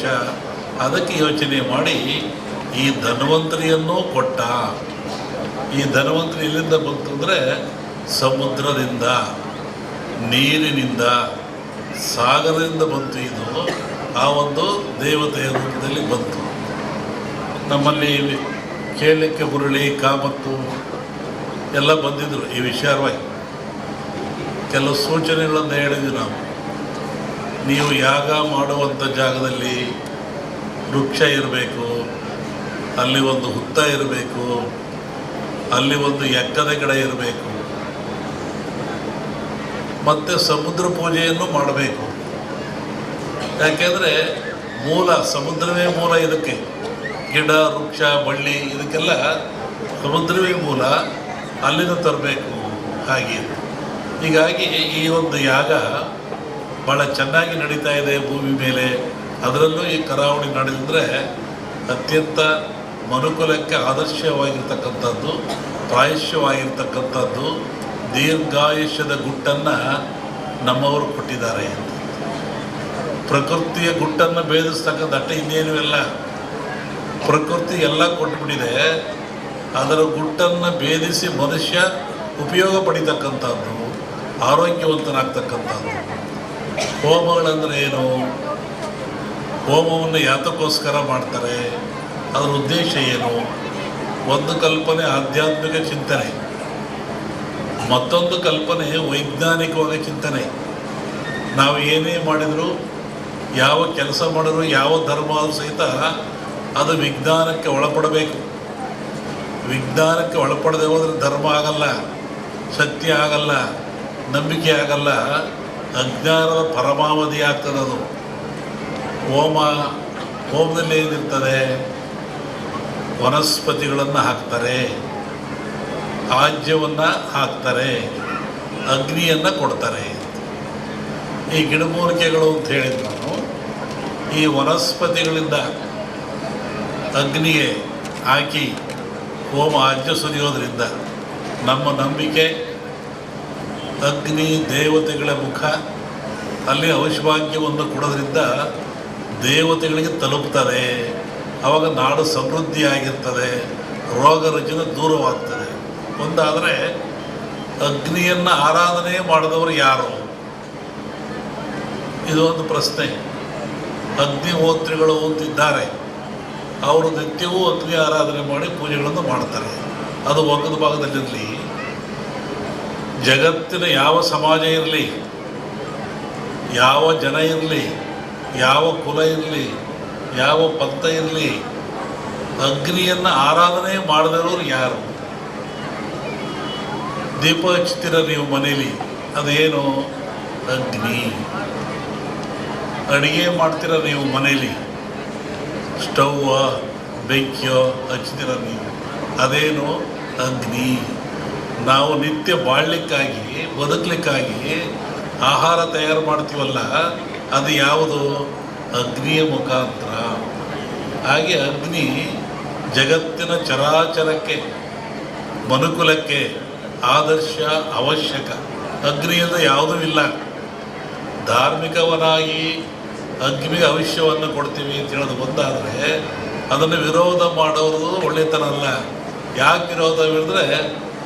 ದೇಶ ಅದಕ್ಕೆ ಯೋಚನೆ ಮಾಡಿ, ಈ ಧನ್ವಂತರಿಯನ್ನು ಕೊಟ್ಟ. ಈ ಧನ್ವಂತರಿ ಎಲ್ಲಿಂದ ಬಂತು ಅಂದರೆ, ಸಮುದ್ರದಿಂದ, ನೀರಿನಿಂದ, ಸಾಗರದಿಂದ ಬಂತು ಇದು. ಆ ಒಂದು ದೇವತೆಯ ರೂಪದಲ್ಲಿ ಬಂತು. ನಮ್ಮಲ್ಲಿ ಕೇಳಲಿಕ್ಕೆ ಹುರುಳಿ ಕಾಮತ್ತು ಎಲ್ಲ ಬಂದಿದ್ದರು ಈ ವಿಚಾರವಾಗಿ ಕೆಲವು ಸೂಚನೆಗಳನ್ನು ಹೇಳಿದ್ವಿ ನಾವು. ನೀವು ಯಾಗ ಮಾಡುವಂಥ ಜಾಗದಲ್ಲಿ ವೃಕ್ಷ ಇರಬೇಕು, ಅಲ್ಲಿ ಒಂದು ಹುತ್ತ ಇರಬೇಕು, ಅಲ್ಲಿ ಒಂದು ಎಕ್ಕದ ಗಿಡ ಇರಬೇಕು, ಮತ್ತು ಸಮುದ್ರ ಪೂಜೆಯನ್ನು ಮಾಡಬೇಕು. ಯಾಕೆಂದರೆ ಮೂಲ, ಸಮುದ್ರವೇ ಮೂಲ ಇದಕ್ಕೆ. ಗಿಡ, ವೃಕ್ಷ, ಬಳ್ಳಿ ಇದಕ್ಕೆಲ್ಲ ಸಮುದ್ರವೇ ಮೂಲ, ಅಲ್ಲಿಂದ ತರಬೇಕು ಹಾಗೆ. ಹೀಗಾಗಿ ಈ ಒಂದು ಯಾಗ ಭಾಳ ಚೆನ್ನಾಗಿ ನಡೀತಾ ಇದೆ ಭೂಮಿ ಮೇಲೆ. ಅದರಲ್ಲೂ ಈ ಕರಾವಳಿ ನಡೆದಿದ್ರೆ ಅತ್ಯಂತ ಮನುಕುಲಕ್ಕೆ ಆದರ್ಶವಾಗಿರ್ತಕ್ಕಂಥದ್ದು, ಪ್ರಾಯಶ್ಯವಾಗಿರ್ತಕ್ಕಂಥದ್ದು, ದೀರ್ಘಾಯುಷ್ಯದ ಗುಟ್ಟನ್ನು ನಮ್ಮವರು ಕೊಟ್ಟಿದ್ದಾರೆ ಪ್ರಕೃತಿಯ ಗುಟ್ಟನ್ನು ಭೇದಿಸ್ತಕ್ಕಂಥ ಅಟ್ಟ ಇನ್ನೇನು ಇಲ್ಲ. ಪ್ರಕೃತಿ ಎಲ್ಲ ಕೊಟ್ಬಿಟ್ಟಿದೆ. ಅದರ ಗುಟ್ಟನ್ನು ಭೇದಿಸಿ ಮನುಷ್ಯ ಉಪಯೋಗ ಪಡಿತಕ್ಕಂಥದ್ದು, ಆರೋಗ್ಯವಂತನಾಗ್ತಕ್ಕಂಥದ್ದು. ಹೋಮಗಳಂದ್ರೆ ಏನು ಹೋಮವನ್ನು ಯಾತಕ್ಕೋಸ್ಕರ ಮಾಡ್ತಾರೆ? ಅದರ ಉದ್ದೇಶ ಏನು? ಒಂದು ಕಲ್ಪನೆ ಆಧ್ಯಾತ್ಮಿಕ ಚಿಂತನೆ. ಮತ್ತೊಂದು ಕಲ್ಪನೆ ವೈಜ್ಞಾನಿಕವಾದ ಚಿಂತನೆ. ನಾವು ಏನೇ ಮಾಡಿದರೂ, ಯಾವ ಕೆಲಸ ಮಾಡಿದ್ರು, ಯಾವ ಧರ್ಮ ಆದರೂ ಸಹಿತ ಅದು ವಿಜ್ಞಾನಕ್ಕೆ ಒಳಪಡಬೇಕು. ವಿಜ್ಞಾನಕ್ಕೆ ಒಳಪಡದೆ ಹೋದರೆ ಧರ್ಮ ಆಗಲ್ಲ ಸತ್ಯ ಆಗಲ್ಲ, ನಂಬಿಕೆ ಆಗಲ್ಲ. ಅಜ್ಞಾನದ ಪರಮಾವಧಿ ಆಗ್ತದೆ ಅದು ಹೋಮ, ಹೋಮದಲ್ಲಿ ಏನಿರ್ತದೆ? ವನಸ್ಪತಿಗಳನ್ನು ಹಾಕ್ತಾರೆ. ಆಜ್ಯವನ್ನು ಹಾಕ್ತಾರೆ. ಅಗ್ನಿಯನ್ನು ಕೊಡ್ತಾರೆ. ಈ ಗಿಡಮೂಲಿಕೆಗಳು ಅಂತ ಹೇಳಿದ್ರು ನಾನು, ಈ ವನಸ್ಪತಿಗಳಿಂದ ಅಗ್ನಿಗೆ ಹಾಕಿ ಹೋಮ ಆಜ್ಯ ಸುರಿಯೋದ್ರಿಂದ ನಮ್ಮ ನಂಬಿಕೆ ಅಗ್ನಿ ದೇವತೆಗಳ ಮುಖ, ಅಲ್ಲಿ ಔಷಭಾಗ್ಯವನ್ನು ಕೊಡೋದ್ರಿಂದ ದೇವತೆಗಳಿಗೆ ತಲುಪ್ತದೆ. ಆವಾಗ ನಾಡು ಸಮೃದ್ಧಿಯಾಗಿರ್ತದೆ, ರೋಗ ರುಜಿನ ದೂರವಾಗ್ತದೆ. ಒಂದಾದರೆ, ಅಗ್ನಿಯನ್ನು ಆರಾಧನೆ ಮಾಡಿದವರು ಯಾರು? ಇದು ಒಂದು ಪ್ರಶ್ನೆ. ಅಗ್ನಿಹೋತ್ರಿಗಳು ಅಂತಿದ್ದಾರೆ. ಅವರು ನಿತ್ಯವೂ ಅಗ್ನಿ ಆರಾಧನೆ ಮಾಡಿ ಪೂಜೆಗಳನ್ನು ಮಾಡ್ತಾರೆ. ಅದು ಒಗ್ಗದ ಭಾಗದಲ್ಲಿರಲಿ. ಜಗತ್ತಿನ ಯಾವ ಸಮಾಜ ಇರಲಿ, ಯಾವ ಜನ ಇರಲಿ, ಯಾವ ಕುಲ ಇರಲಿ, ಯಾವ ಪಂಥ ಇರಲಿ, ಅಗ್ನಿಯನ್ನು ಆರಾಧನೆ ಮಾಡದಿರೋರು ಯಾರು? ದೀಪ ಹಚ್ತೀರ ನೀವು ಮನೇಲಿ, ಅದೇನು? ಅಗ್ನಿ. ಅಡುಗೆ ಮಾಡ್ತೀರ ನೀವು ಮನೇಲಿ ಸ್ಟವ್ವ ಬೆಂಕಿಯೋ ಹಚ್ತೀರ ನೀವು, ಅದೇನು? ಅಗ್ನಿ. ನಾವು ನಿತ್ಯ ಬಾಳ್ಲಿಕ್ಕಾಗಿ, ಬದುಕಲಿಕ್ಕಾಗಿ ಆಹಾರ ತಯಾರು ಮಾಡ್ತೀವಲ್ಲ, ಅದು ಯಾವುದು? ಅಗ್ನಿಯ ಮುಖಾಂತರ. ಹಾಗೆ ಅಗ್ನಿ ಜಗತ್ತಿನ ಚರಾಚರಕ್ಕೆ, ಮನುಕುಲಕ್ಕೆ ಆದರ್ಶ, ಅವಶ್ಯಕ. ಅಗ್ನಿಯಿಂದ ಯಾವುದೂ ಇಲ್ಲ. ಧಾರ್ಮಿಕವನಾಗಿ ಅಗ್ನಿಗೆ ಅವಶ್ಯವನ್ನು ಕೊಡ್ತೀವಿ ಅಂತ ಹೇಳೋದು ಬಂದಾದರೆ ಅದನ್ನು ವಿರೋಧ ಮಾಡೋದು ಒಳ್ಳೆತನ ಅಲ್ಲ. ಯಾಕೆ ವಿರೋಧ ಹೇಳಿದ್ರೆ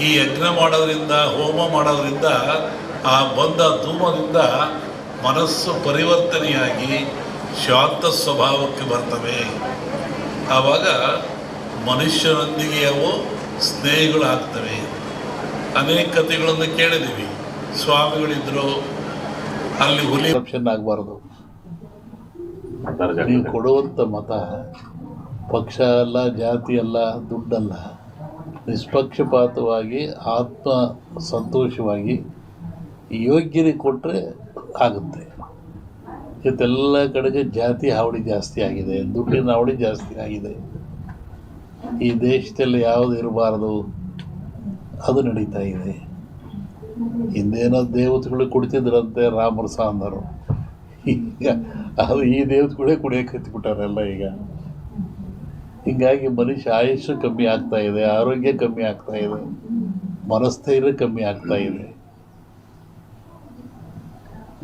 ಈ ಯಜ್ಞ ಮಾಡೋದ್ರಿಂದ ಹೋಮ ಮಾಡೋದ್ರಿಂದ ಆ ಬಂದ ಧೂಮದಿಂದ ಮನಸ್ಸು ಪರಿವರ್ತನೆಯಾಗಿ ಶಾಂತ ಸ್ವಭಾವಕ್ಕೆ ಬರ್ತವೆ. ಆವಾಗ ಮನುಷ್ಯನೊಂದಿಗೆ ಅವು ಸ್ನೇಹಿಗಳಾಗ್ತವೆ. ಅನೇಕ ಕಥೆಗಳನ್ನು ಕೇಳಿದ್ದೀವಿ. ಸ್ವಾಮಿಗಳಿದ್ರು ಅಲ್ಲಿ ಹುಲಿ ಆಪ್ಷನ್ ಆಗಬಾರ್ದು. ನೀವು ಕೊಡುವಂಥ ಮತ ಪಕ್ಷ ಅಲ್ಲ ಜಾತಿ ಅಲ್ಲ ದುಡ್ಡಲ್ಲ. ನಿಷ್ಪಕ್ಷಪಾತವಾಗಿ ಆತ್ಮ ಸಂತೋಷವಾಗಿ ಯೋಗ್ಯರಿಗೆ ಕೊಟ್ಟರೆ ಆಗುತ್ತೆ. ಇವತ್ತೆಲ್ಲ ಕಡೆಗೆ ಜಾತಿ ಹಾವಳಿ ಜಾಸ್ತಿ ಆಗಿದೆ, ದುಡ್ಡಿನ ಹಾವಳಿ ಜಾಸ್ತಿ ಆಗಿದೆ. ಈ ದೇಶದಲ್ಲಿ ಯಾವುದು ಇರಬಾರದು? ಅದು ನಡೀತಾ ಇದೆ. ಹಿಂದೇನೋ ದೇವತೆಗಳು ಕುಡಿತಿದ್ರಂತೆ ರಾಮರ ಸಾಂದರು. ಈಗ ಅದು ಈ ದೇವತೆಗಳೇ ಕುಡಿಯೋಕೆ ಹತ್ಬಿಟ್ಟಾರೆಲ್ಲ ಈಗ. ಹಿಂಗಾಗಿ ಮನುಷ್ಯ ಆಯುಷ್ಯ ಕಮ್ಮಿ ಆಗ್ತಾ ಇದೆ ಆರೋಗ್ಯ ಕಮ್ಮಿ ಆಗ್ತಾ ಇದೆ ಮನಸ್ಥೈರ್ಯ ಕಮ್ಮಿ ಆಗ್ತಾ ಇದೆ.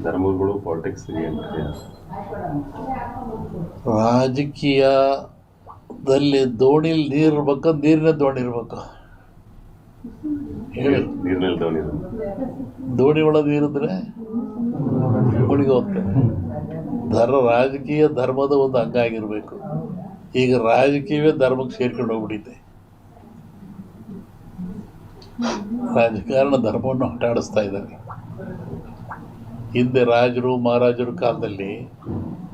ಧರ್ಮಗಳು ಪಾಲಿಟಿಕ್ಸ್ ರಾಜಕೀಯದಲ್ಲಿ ದೋಣಿಲಿ ನೀರು ಇರ್ಬೇಕು. ನೀರಿನ ದೋಣಿ ಇರ್ಬೇಕು ದೋಣಿ ಒಳಗೆ ನೀರಿದ್ರೆ ಮುಳುಗಿ ಹೋಗ್ತದೆ. ಧರ್ಮ ರಾಜಕೀಯ ಧರ್ಮದ ಒಂದು ಅಂಗ ಆಗಿರಬೇಕು. ಈಗ ರಾಜಕೀಯವೇ ಧರ್ಮಕ್ಕೆ ಸೇರ್ಕೊಂಡು ಹೋಗ್ಬಿಟ್ಟಿದೆ ರಾಜಕಾರಣ ಧರ್ಮವನ್ನು ಆಟಾಡಿಸ್ತಾ ಇದ್ದಾರೆ. ಹಿಂದೆ ರಾಜರು ಮಹಾರಾಜರ ಕಾಲದಲ್ಲಿ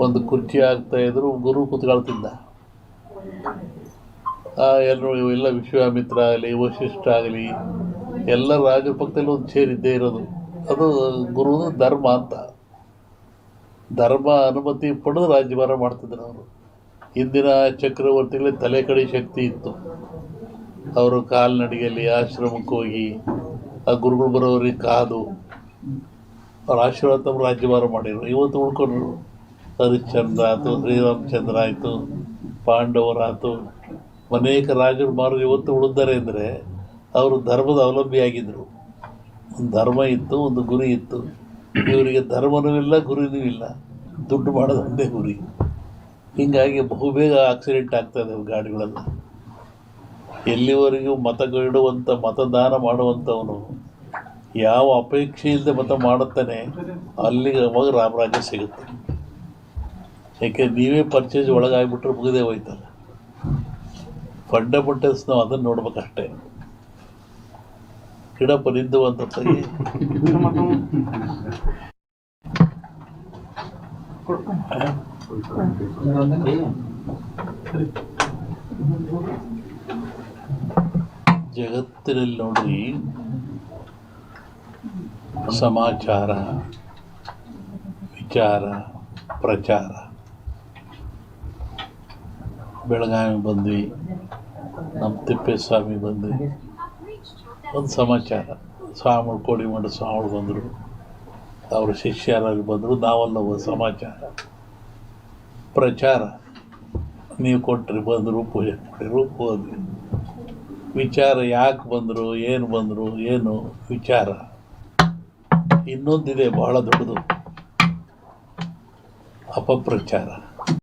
ಒಂದು ಕುರ್ಚಿ ಆಗ್ತಾ ಇದ್ರು, ಗುರು ಕುತ್ಕೊಳ್ತಿದ್ದ ಎಲ್ಲರೂ ಎಲ್ಲ ವಿಶ್ವಾಮಿತ್ರ ಆಗಲಿ ವಶಿಷ್ಠ ಆಗಲಿ, ಎಲ್ಲ ರಾಜರ ಪಕ್ಕದಲ್ಲಿ ಒಂದು ಸೇರಿದ್ದೇ ಇರೋದು. ಅದು ಗುರುವುದು ಧರ್ಮ ಅಂತ. ಧರ್ಮ ಅನುಮತಿ ಪಡೆದು ರಾಜ್ಯಭಾರ ಮಾಡ್ತಿದ್ರು ಅವರು. ಹಿಂದಿನ ಚಕ್ರವರ್ತಿಗಳೇ ತಲೆ ಕಡೆ ಶಕ್ತಿ ಇತ್ತು. ಅವರು ಕಾಲ್ನಡಿಗೆಯಲ್ಲಿ ಆಶ್ರಮಕ್ಕೆ ಹೋಗಿ, ಆ ಗುರುಗಳು ಬರೋರಿಗೆ ಕಾದು, ಅವ್ರ ಆಶೀರ್ವಾದ ತಮ್ಮ ರಾಜ್ಯಭಾರ ಮಾಡಿದ್ರು. ಇವತ್ತು ಉಳ್ಕೊಂಡ್ರು. ಹರಿಶ್ಚಂದ್ರ ಆಯಿತು, ಶ್ರೀರಾಮಚಂದ್ರ ಆಯಿತು ಪಾಂಡವರಾಯಿತು ಅನೇಕ ರಾಜರು ಮಾರು ಇವತ್ತು ಉಳಿದ್ದಾರೆ ಅಂದರೆ ಅವರು ಧರ್ಮದ ಅವಲಂಬಿಯಾಗಿದ್ದರು ಒಂದು ಧರ್ಮ ಇತ್ತು, ಒಂದು ಗುರಿ ಇತ್ತು. ಇವರಿಗೆ ಧರ್ಮನೂ ಇಲ್ಲ, ಗುರಿನೂ ಇಲ್ಲ. ದುಡ್ಡು ಮಾಡೋದು ಒಂದೇ ಗುರಿ. ಹೀಗಾಗಿ ಬಹುಬೇಗ ಆಕ್ಸಿಡೆಂಟ್ ಆಗ್ತಾ ಇದ್ದಾವೆ ಗಾಡಿಗಳೆಲ್ಲ. ಎಲ್ಲಿವರೆಗೂ ಮತ ಇಡುವಂಥ ಮತದಾನ ಮಾಡುವಂಥವನು ಯಾವ ಅಪೇಕ್ಷೆ ಇಲ್ಲದೆ ಮತ ಮಾಡುತ್ತಾನೆ ಅಲ್ಲಿಗೆ ಅವಾಗ ರಾಮರಾಜ್ಯ ಸಿಗುತ್ತೆ. ಯಾಕೆ ನೀವೇ ಪರ್ಚೇಸ್ ಒಳಗಾಗ್ಬಿಟ್ರೆ ಮುಗಿದೇ ಹೋಯ್ತಲ್ಲ. ಫಂಡಮೆಂಟಲ್ಸ್ ನಾವು ಅದನ್ನು ನೋಡ್ಬೇಕಷ್ಟೇ. ಗಿಡ ನಿಂದು ಅಂತ ಜಗತ್ತಿನಲ್ಲಿ ನೋಡ್ರಿ ಸಮಾಚಾರ, ವಿಚಾರ, ಪ್ರಚಾರ. ಬೆಳಗಾವಿ ಬಂದ್ವಿ, ನಮ್ಮ ತಿಪ್ಪೇಸ್ವಾಮಿ ಬಂದ್ವಿ. ಒಂದು ಸಮಾಚಾರ, ಸ್ವಾಮಿಗಳು ಮಾಡಿ ಸ್ವಾಮಿಗಳು ಬಂದರು. ಅವ್ರ ಶಿಷ್ಯರಾಗಿ ಬಂದರು, ನಾವಲ್ಲ ಒಂದು ಸಮಾಚಾರ. ಪ್ರಚಾರ. ನೀವು ಕೊಟ್ರಿ ಬಂದರು ಪೂಜೆ ಮಾಡಿರು ಹೋದ್ವಿ ವಿಚಾರ ಯಾಕೆ ಬಂದರು, ಏನು ಬಂದರು, ಏನು ವಿಚಾರ. ಇನ್ನೊಂದಿದೆ ಬಹಳ ದೊಡ್ಡದು. ಅಪಪ್ರಚಾರ.